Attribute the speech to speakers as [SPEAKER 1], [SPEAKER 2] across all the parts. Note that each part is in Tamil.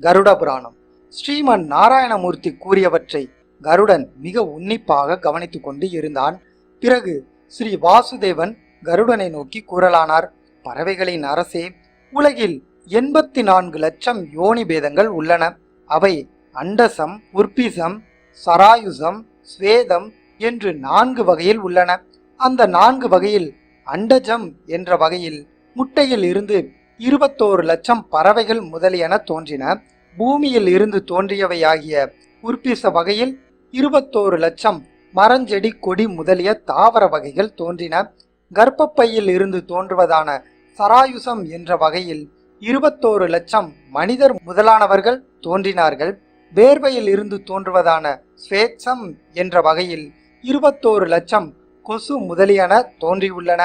[SPEAKER 1] கருட புராணம். ஸ்ரீமன் நாராயணமூர்த்தி கூறியவற்றை கருடன் மிக உன்னிப்பாக கவனித்துக் கொண்டு இருந்தான். பிறகு ஸ்ரீ வாசுதேவன் கருடனை நோக்கி கூறலானார். பறவைகளின் அரசே உலகில் எண்பத்தி நான்கு லட்சம் யோனி பேதங்கள் உள்ளன. அவை அண்டசம் உற்பிசம் சராயுசம் ஸ்வேதம் என்று நான்கு வகையில் உள்ளன. அந்த நான்கு வகையில் அண்டஜம் என்ற வகையில் முட்டையில் இருந்து இருபத்தோரு லட்சம் பறவைகள் முதலியன தோன்றின. பூமியில் இருந்து தோன்றியவையாகிய உற்பிச வகையில் இருபத்தோரு லட்சம் மரஞ்செடி கொடி முதலிய தாவர வகைகள் தோன்றின. கர்ப்பப்பையில் இருந்து தோன்றுவதான சராயுசம் என்ற வகையில் இருபத்தோரு லட்சம் மனிதர் முதலானவர்கள் தோன்றினார்கள். வேர்வையில் இருந்து தோன்றுவதான ஸ்வேச்சம் என்ற வகையில் இருபத்தோரு லட்சம் கொசு முதலியன தோன்றியுள்ளன.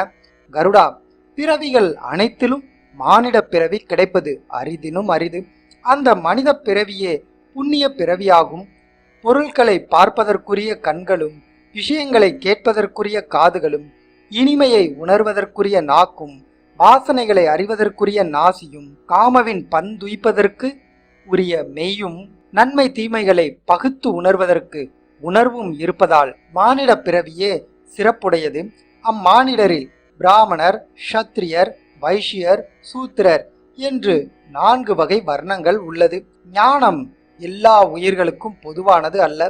[SPEAKER 1] கருடா பிறவிகள் அனைத்திலும் மானிட பிறவி கிடைப்பது அரிதினும் அரிது. அந்த மனித பிறவியே புண்ணிய பிறவியாகும். பொருட்களை பார்ப்பதற்குரிய கண்களும் விஷயங்களை கேட்பதற்குரிய காதுகளும் இனிமையை உணர்வதற்குரிய நாக்கும் வாசனைகளை அறிவதற்குரிய நாசியும் காமவின் பந்துய்ப்பதற்கு உரிய மெய்யும் நன்மை தீமைகளை பகுத்து உணர்வதற்கு உணர்வும் இருப்பதால் மானிட பிறவியே சிறப்புடையது. அம்மானிடரில் பிராமணர் ஷத்திரியர் வைஷ்யர் சூத்திரர் என்று நான்கு வகை வர்ணங்கள் உள்ளது. ஞானம் எல்லா உயிர்களுக்கும் பொதுவானது அல்ல.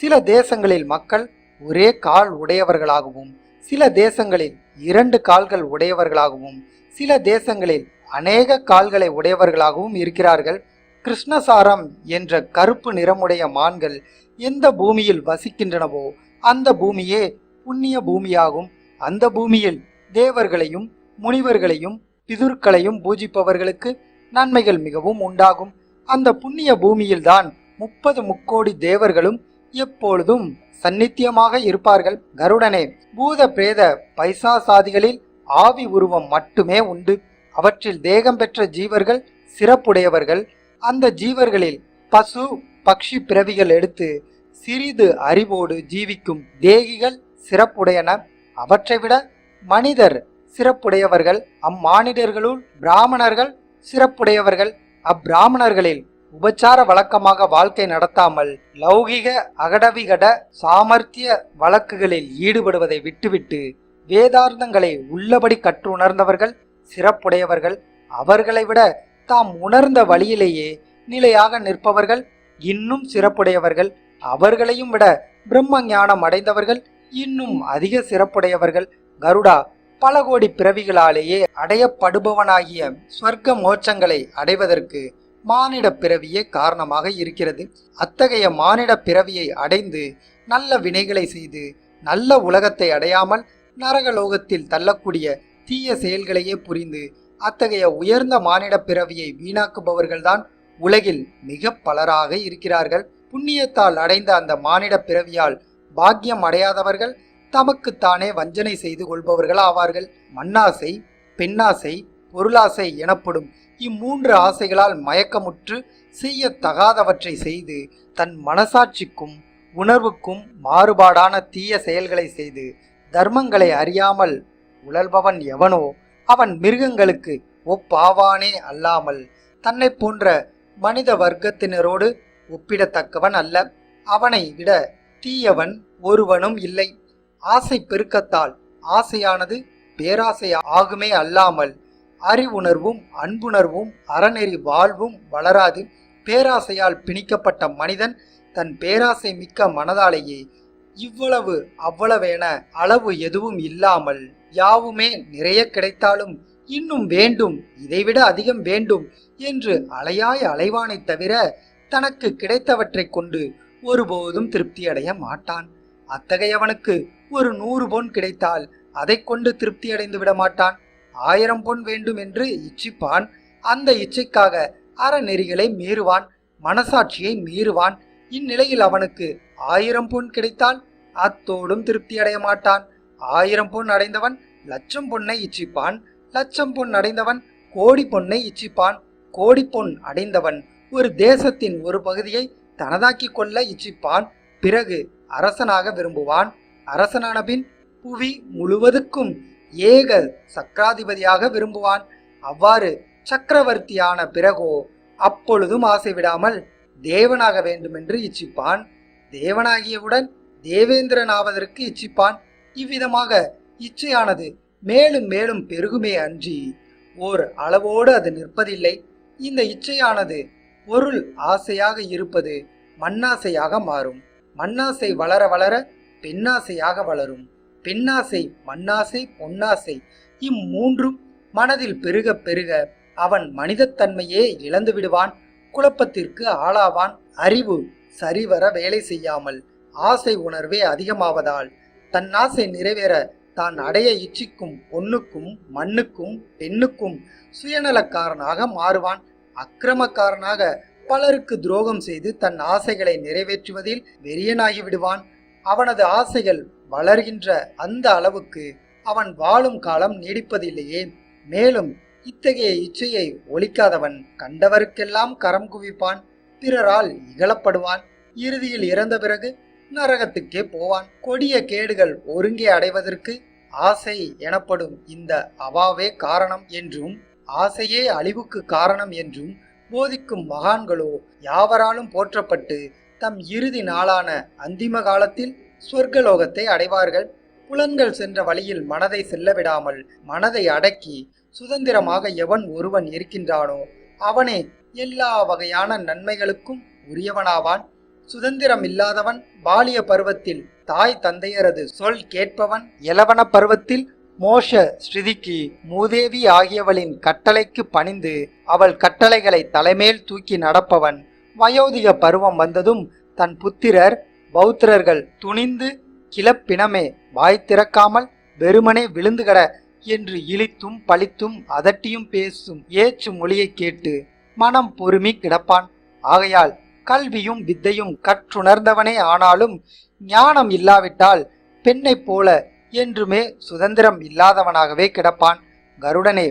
[SPEAKER 1] சில தேசங்களில் மக்கள் ஒரே கால் உடையவர்களாகவும் சில தேசங்களில் இரண்டு கால்கள் உடையவர்களாகவும் சில தேசங்களில் அநேக கால்களை உடையவர்களாகவும் இருக்கிறார்கள். கிருஷ்ணசாரம் என்ற கருப்பு நிறமுடைய மான்கள் எந்த பூமியில் வசிக்கின்றனவோ அந்த பூமியே புண்ணிய பூமியாகும். அந்த பூமியில் தேவர்களையும் முனிவர்களையும் பிதுர்களையும் பூஜிப்பவர்களுக்கு நன்மைகள் மிகவும் உண்டாகும். அந்த புண்ணிய பூமியில்தான் முப்பது முக்கோடி தேவர்களும் எப்பொழுதும் சந்நித்தியமாக இருப்பார்கள். கருடனே பூத பிரேத பைசாசாதிகளில் ஆவி உருவம் மட்டுமே உண்டு. அவற்றில் தேகம் பெற்ற ஜீவர்கள் சிறப்புடையவர்கள். அந்த ஜீவர்களில் பசு பக்ஷி பிறவிகள் எடுத்து சிறிது அறிவோடு ஜீவிக்கும் தேகிகள் சிறப்புடையன. அவற்றை விட மனிதர் சிறப்புடையவர்கள் அம்மானிடர்களுள் பிராமணர்கள் சிறப்புடையவர்கள். அப்பிராமணர்களில் உபச்சார வழக்கமாக வாழ்க்கை நடத்தாமல் லௌகிக அகடவிகட சாமர்த்திய வழக்குகளில் ஈடுபடுவதை விட்டுவிட்டு வேதார்த்தங்களை உள்ளபடி கற்று உணர்ந்தவர்கள் சிறப்புடையவர்கள். அவர்களை விட தாம் உணர்ந்த வழியிலேயே நிலையாக நிற்பவர்கள் இன்னும் சிறப்புடையவர்கள். அவர்களையும் விட பிரம்ம ஞானம் அடைந்தவர்கள் இன்னும் அதிக சிறப்புடையவர்கள். கருடா பல கோடி பிறவிகளாலேயே அடையப்படுபவனாகிய ஸ்வர்க்க மோட்சங்களை அடைவதற்கு மானிட பிறவியே காரணமாக இருக்கிறது. அத்தகைய மானிட பிறவியை அடைந்து நல்ல வினைகளை செய்து நல்ல உலகத்தை அடையாமல் நரகலோகத்தில் தள்ளக்கூடிய தீய செயல்களையே புரிந்து அத்தகைய உயர்ந்த மானிட பிறவியை வீணாக்குபவர்கள்தான் உலகில் மிக பலராக இருக்கிறார்கள். புண்ணியத்தால் அடைந்த அந்த மானிட பிறவியால் பாக்கியம் அடையாதவர்கள் தமக்குத்தானே வஞ்சனை செய்து கொள்பவர்கள் ஆவார்கள் மண்ணாசை பெண்ணாசை பொருளாசை எனப்படும் இம்மூன்று ஆசைகளால் மயக்கமுற்று செய்யத்தகாதவற்றை செய்து தன் மனசாட்சிக்கும் உணர்வுக்கும் மாறுபாடான தீய செயல்களை செய்து தர்மங்களை அறியாமல் உழல்பவன் எவனோ அவன் மிருகங்களுக்கு ஒப்பாவானே அல்லாமல் தன்னை போன்ற மனித வர்க்கத்தினரோடு ஒப்பிடத்தக்கவன் அல்ல. அவனை விட தீயவன் ஒருவனும் இல்லை. ஆசை பெருக்கத்தால் ஆசையானது பேராசை ஆகுமே அல்லாமல் அறிவுணர்வும் அன்புணர்வும் அறநெறி வாழ்வும் வளராது. பேராசையால் பிணிக்கப்பட்ட மனிதன் தன் பேராசை மிக்க மனதாலேயே இவ்வளவு அவ்வளவென அளவு எதுவும் இல்லாமல் யாவுமே நிறைய கிடைத்தாலும் இன்னும் வேண்டும் இதைவிட அதிகம் வேண்டும் என்று அலையாய் அலைவானைத் தவிர தனக்கு கிடைத்தவற்றைக் கொண்டு ஒருபோதும் திருப்தியடைய மாட்டான். அத்தகையவனுக்கு ஒரு நூறு பொன் கிடைத்தால் அதை கொண்டு திருப்தி அடைந்து விட மாட்டான் ஆயிரம் பொன் வேண்டும் என்று இச்சிப்பான். அந்த இச்சைக்காக அறநெறிகளை மீறுவான். மனசாட்சியை மீறுவான். இந்நிலையில் அவனுக்கு ஆயிரம் பொன் கிடைத்தால் அத்தோடும் திருப்தி அடைய மாட்டான். ஆயிரம் பொன் அடைந்தவன் லட்சம் பொன்னை இச்சிப்பான். லட்சம் பொன் அடைந்தவன் கோடி பொன்னை இச்சிப்பான். கோடி பொன் அடைந்தவன் ஒரு தேசத்தின் ஒரு பகுதியை தனதாக்கிக் கொள்ள இச்சிப்பான். பிறகு அரசனாக விரும்புவான். அரசனான பின் புவி முழுவதுக்கும் ஏக சக்கராதிபதியாக விரும்புவான். அவ்வாறு சக்கரவர்த்தியான பிறகோ அப்பொழுதும் ஆசை விடாமல் தேவனாக வேண்டுமென்று இச்சிப்பான். தேவனாகியவுடன் தேவேந்திரன் ஆவதற்கு இச்சிப்பான். இவ்விதமாக இச்சையானது மேலும் மேலும் பெருகுமே அன்றி ஓர் அளவோடு அது நிற்பதில்லை. இந்த இச்சையானது பொருள் ஆசையாக இருப்பது மண்ணாசையாக மாறும். மண்ணாசை வளர வளர பெண்ணாசையாக வளரும். பெண்ணாசை மண்ணாசை பொன்னாசை இம்மூன்றும் மனதில் பெருக பெருக அவன் மனிதத்தன்மையே இழந்து விடுவான். குழப்பத்திற்கு ஆளாவான். அறிவு சரிவர வேலை செய்யாமல் ஆசை உணர்வே அதிகமாவதால் தன் ஆசை நிறைவேற தான் அடைய இச்சிக்கும் பொண்ணுக்கும் மண்ணுக்கும் பெண்ணுக்கும் சுயநலக்காரனாக மாறுவான். அக்கிரமக்காரனாக பலருக்கு துரோகம் செய்து தன் ஆசைகளை நிறைவேற்றுவதில் வெறியனாகி விடுவான் அவனது ஆசைகள் வளர்கின்ற அந்த அளவுக்கு அவன் வாழும் காலம் நீடிப்பதில்லையே. மேலும் இத்தகைய இச்சையை ஒழிக்காதவன் கண்டவருக்கெல்லாம் கரம் குவிப்பான். பிறரால் இகழப்படுவான். இறுதியில் இறந்த பிறகு நரகத்துக்கே போவான். கொடிய கேடுகள் ஒருங்கே அடைவதற்கு ஆசை எனப்படும் இந்த அவாவே காரணம் என்றும் ஆசையே அழிவுக்கு காரணம் என்றும் போதிக்கும் மகான்களோ யாவராலும் போற்றப்பட்டு தம் இறுதி நாளான அந்திம காலத்தில் சொர்க்கலோகத்தை அடைவார்கள். புலன்கள் சென்ற வழியில் மனதை செல்ல விடாமல் மனதை அடக்கி சுதந்திரமாக எவன் ஒருவன் இருக்கின்றானோ அவனே எல்லா வகையான நன்மைகளுக்கும் உரியவனாவான். சுதந்திரம் இல்லாதவன் பாலிய பருவத்தில் தாய் தந்தையரது சொல் கேட்பவன். இளவன பருவத்தில் மோஷ ஸ்ருதிக்கு மூதேவி ஆகியவளின் கட்டளைக்கு பணிந்து அவள் கட்டளைகளை தலைமேல் தூக்கி நடப்பவன் வயோதிக பருவம் வந்ததும் தன் புத்திரர் பௌத்திரர்கள் துணிந்து கிளப்பினமே வாய் திறக்காமல் வெறுமனே விழுந்துகட என்று இழித்தும் பழித்தும் அதட்டியும் பேசும் ஏச்சு மொழியைக் கேட்டு மனம் பொறுமி கிடப்பான். ஆகையால் கல்வியும் வித்தையும் கற்றுணர்ந்தவனே ஆனாலும் ஞானம் இல்லாவிட்டால் பெண்ணைப் போல என்றுமே சுதந்திரம் இல்லாதவனாகவே கிடப்பான். கருடனே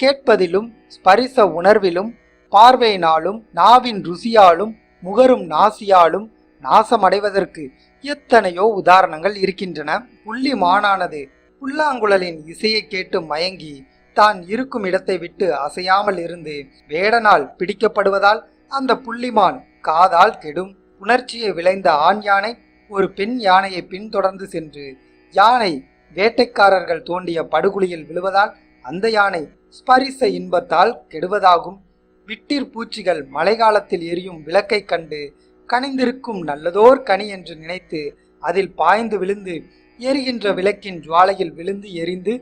[SPEAKER 1] கேட்பதிலும் ஸ்பரிச உணர்விலும் பார்வையினாலும் நாவின் ருசியாலும் முகரும் நாசியாலும் நாசமடைவதற்கு எத்தனையோ உதாரணங்கள் இருக்கின்றன. புள்ளி மானானது புல்லாங்குழலின் இசையை கேட்டு மயங்கி தான் இருக்கும் இடத்தை விட்டு அசையாமல் இருந்து வேடனால் பிடிக்கப்படுவதால் அந்த புள்ளிமான் காதால் கெடும். உணர்ச்சியை விளைந்த ஆண் யானை ஒரு பெண் யானையை பின்தொடர்ந்து சென்று யானை வேட்டைக்காரர்கள் தோண்டிய படுகுழியில் விழுவதால் அந்த யானை ஸ்பரிச இன்பத்தால் கெடுவதாகும். விட்டிற் பூச்சிகள் மழைக்காலத்தில் எரியும் விளக்கைக் கண்டு கனிந்திருக்கும் நல்லதோர் கனி என்று நினைத்து அதில் பாய்ந்து விழுந்து எரிகின்ற விளக்கின் ஜுவாலையில் விழுந்து எரிந்து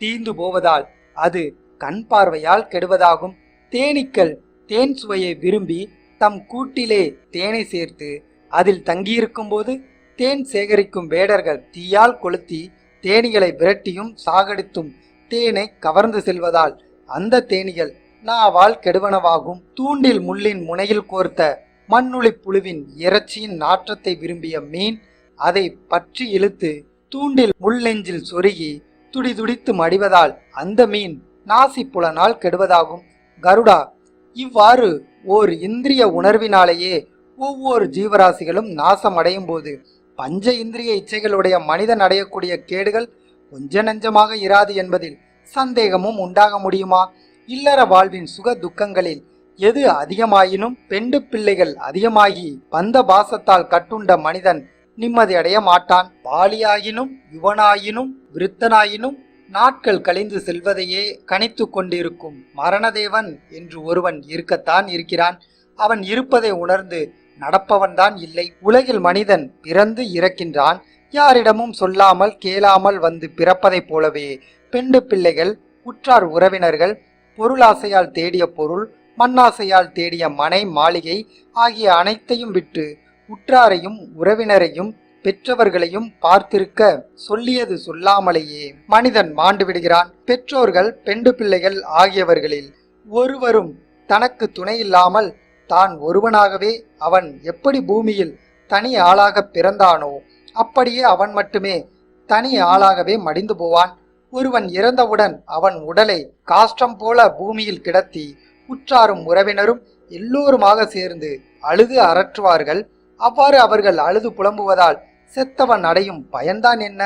[SPEAKER 1] தீந்து போவதால் அது கண் பார்வையால் கெடுவதாகும். தேனீக்கள் தேன் சுவையை விரும்பி தம் கூட்டிலே தேனை சேர்த்து அதில் தங்கியிருக்கும்போது தேன் சேகரிக்கும் வேடர்கள் தீயால் கொளுத்தி தேனீகளை விரட்டியும் சாகடித்தும் தேனை கவர்ந்து செல்வதால் அந்த தேனிகள் நாவால் கெடுவனவாகும். தூண்டில் முள்ளின் முனையில் கோர்த்த மண்ணுளி புழுவின் இறைச்சியின் நாற்றத்தை விரும்பிய மீன் அதை பற்றி இழுத்து தூண்டில் முள்ளெஞ்சில் சொருகி துடிதுடித்து மடிவதால் அந்த மீன் நாசி புலனால் கெடுவதாகும். கருடா இவ்வாறு ஓர் இந்திரிய உணர்வினாலேயே ஒவ்வொரு ஜீவராசிகளும் நாசமடையும் போது பஞ்ச இந்திரிய இச்சைகளுடைய மனிதன் அடையக்கூடிய கேடுகள் கொஞ்ச நஞ்சமாக இராது என்பதில் சந்தேகமும் உண்டாக முடியுமா? இல்லற வாழ்வின் சுக துக்கங்களில் எது அதிகமாயினும் பெண்டு பிள்ளைகள் அதிகமாகி பந்த பாசத்தால் கட்டுண்ட மனிதன் நிம்மதி அடைய மாட்டான். பாலியாயினும் யுவனாயினும் விருத்தனாயினும் நாட்கள் கழிந்து செல்வதையே கணித்து கொண்டிருக்கும் மரணதேவன் என்று ஒருவன் இருக்கத்தான் இருக்கிறான். அவன் இருப்பதை உணர்ந்து நடப்பவன்தான் இல்லை. உலகில் மனிதன் பிறந்து இறக்கின்றான். யாரிடமும் சொல்லாமல் கேளாமல் வந்து பிறப்பதைப் போலவே பெண்டு பிள்ளைகள் உற்றார் உறவினர்கள் பொருளாசையால் தேடிய பொருள் மண்ணாசையால் தேடிய மனை மாளிகை ஆகிய அனைத்தையும் விட்டு உற்றாரையும் உறவினரையும் பெற்றவர்களையும் பார்த்திருக்க சொல்லியது சொல்லாமலேயே மனிதன் மாண்டு விடுகிறான். பெற்றோர்கள் பெண்டு பிள்ளைகள் ஆகியவர்களில் ஒருவரும் தனக்கு துணையில்லாமல் தான் ஒருவனாகவே அவன் எப்படி பூமியில் தனி ஆளாக பிறந்தானோ அப்படியே அவன் மட்டுமே தனி ஆளாகவே மடிந்து போவான். ஒருவன் இறந்தவுடன் அவன் உடலை காஷ்டம் போல பூமியில் கிடத்தி உற்றாரும் உறவினரும் எல்லோருமாக சேர்ந்து அழுது அரற்றுவார்கள். அவ்வாறு அவர்கள் அழுது புலம்புவதால் செத்தவன் அடையும் பயன்தான் என்ன?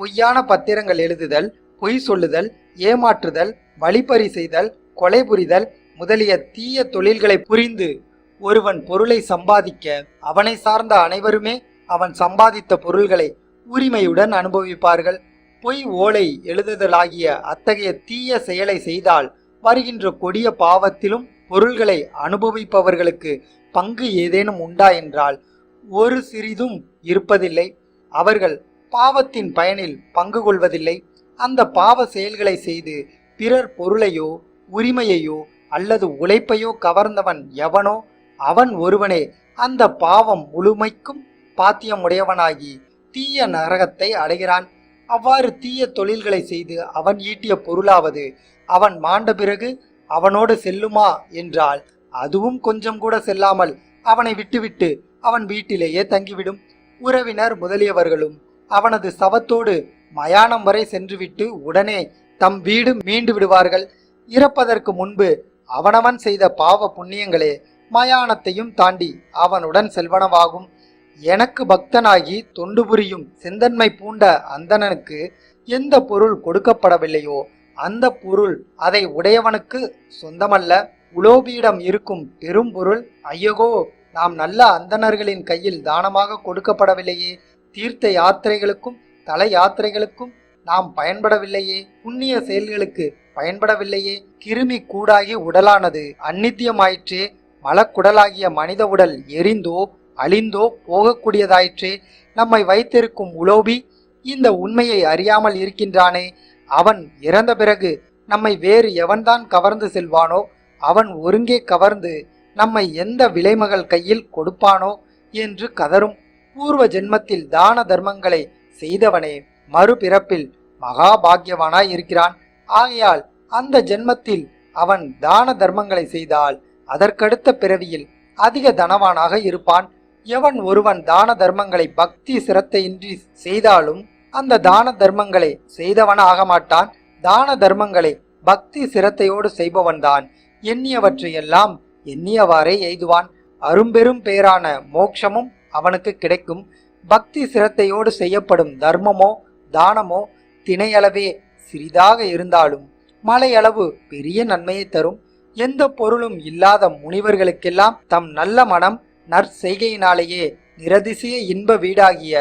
[SPEAKER 1] பொய்யான பத்திரங்கள் எழுதுதல் பொய் சொல்லுதல் ஏமாற்றுதல் வழிப்பறி செய்தல் கொலை புரிதல் முதலிய தீய தொழில்களை புரிந்து ஒருவன் பொருளை சம்பாதிக்க அவனை சார்ந்த அனைவருமே அவன் சம்பாதித்த பொருள்களை உரிமையுடன் அனுபவிப்பார்கள். பொய் ஓலை எழுதுதலாகிய அத்தகைய தீய செயலை செய்தால் வருகின்ற கொடிய பாவத்திலும் பொருள்களை அனுபவிப்பவர்களுக்கு பங்கு ஏதேனும் உண்டா என்றால் ஒரு சிறிதும் இருப்பதில்லை. அவர்கள் பாவத்தின் பயனில் பங்கு கொள்வதில்லை. அந்த பாவ செயல்களை செய்து பிறர் பொருளையோ உரிமையையோ அல்லது உழைப்பையோ கவர்ந்தவன் எவனோ அவன் ஒருவனே. அந்த பாவம் முழுமைக்கும் பாத்தியமுடையவனாகி தீய நரகத்தை அடைகிறான். அவ்வாறு தீய தொழில்களை செய்து அவன் ஈட்டிய பொருளாவது அவன் மாண்ட பிறகு அவனோடு செல்லுமா என்றால் அதுவும் கொஞ்சம் கூட செல்லாமல் அவனை விட்டுவிட்டு அவன் வீட்டிலேயே தங்கிவிடும். உறவினர் முதலியவர்களும் அவனது சவத்தோடு மயானம் வரை சென்றுவிட்டு உடனே தம் வீடு மீண்டு விடுவார்கள். இறப்பதற்கு முன்பு அவனவன் செய்த பாவ புண்ணியங்களே மயானத்தையும் தாண்டி அவனுடன் செல்வனவாகும். எனக்கு பக்தனாகி தொண்டு புரியும் செந்தன்மை பூண்ட அந்தணனுக்கு எந்த பொருள் கொடுக்கப்படவில்லையோ அந்த பொருள் அதை உடையவனுக்கு சொந்தமல்ல. உலோபியிடம் இருக்கும் பெரும் பொருள் ஐயகோ நாம் நல்ல அந்தணர்களின் கையில் தானமாக கொடுக்கப்படவில்லையே. தீர்த்த யாத்திரைகளுக்கும் தல யாத்திரைகளுக்கும் நாம் பயன்படவில்லையே புண்ணிய செயல்களுக்கு பயன்படவில்லையே கிருமி கூடாகி உடலானது அந்நித்தியமாயிற்றே மலக்குடலாகிய மனித உடல் எரிந்தோ அழிந்தோ போகக்கூடியதாயிற்றே நம்மை வைத்திருக்கும் உலோபி இந்த உண்மையை அறியாமல் இருக்கின்றானே அவன் இறந்த பிறகு நம்மை வேறு எவன்தான் கவர்ந்து செல்வானோ அவன் ஒருங்கே கவர்ந்து நம்மை எந்த விலைமகள் கையில் கொடுப்பானோ என்று கதரும் பூர்வ ஜென்மத்தில் தான தர்மங்களை செய்தவனே மறுபிறப்பில் மகாபாகியவானாய் இருக்கிறான். ஆகையால் அந்த ஜென்மத்தில் அவன் தான தர்மங்களை செய்தால் அதற்கடுத்த பிறவியில் அதிக தனவானாக இருப்பான். எவன் ஒருவன் தான தர்மங்களை பக்தி சிரத்தையின்றி செய்தாலும் அந்த தான தர்மங்களை செய்தவனாக ஆக மாட்டான். தான தர்மங்களை பக்தி சிரத்தையோடு செய்பவன்தான் எண்ணியவற்றையெல்லாம் எண்ணியவாறே எய்துவான். அரும்பெரும் பேரான மோட்சமும் அவனுக்கு கிடைக்கும். பக்தி சிரத்தையோடு செய்யப்படும் தர்மமோ தானமோ திணையளவே சிறிதாக இருந்தாலும் மலையளவு பெரிய நன்மையை தரும். எந்த பொருளும் இல்லாத முனிவர்களுக்கெல்லாம் தம் நல்ல மனம் நற்செய்கையினாலேயே நிரதிசய இன்ப வீடாகிய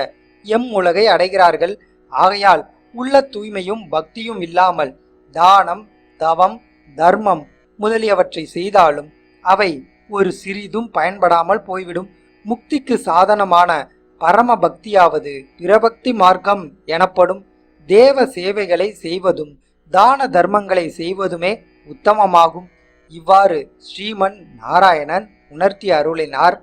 [SPEAKER 1] எம் உலகை அடைகிறார்கள். ஆகையால் உள்ள தூய்மையும் பக்தியும் இல்லாமல் தானம் தவம் தர்மம் முதலியவற்றை செய்தாலும் அவை ஒரு சிறிதும் பயன்படாமல் போய்விடும். முக்திக்கு சாதனமான பரம பக்தியாவது பிரபக்தி மார்க்கம் எனப்படும். தேவ சேவைகளை செய்வதும் தான தர்மங்களை செய்வதுமே உத்தமமாகும். இவ்வாறு ஸ்ரீமன் நாராயணன் உணர்த்தி அருளினார்.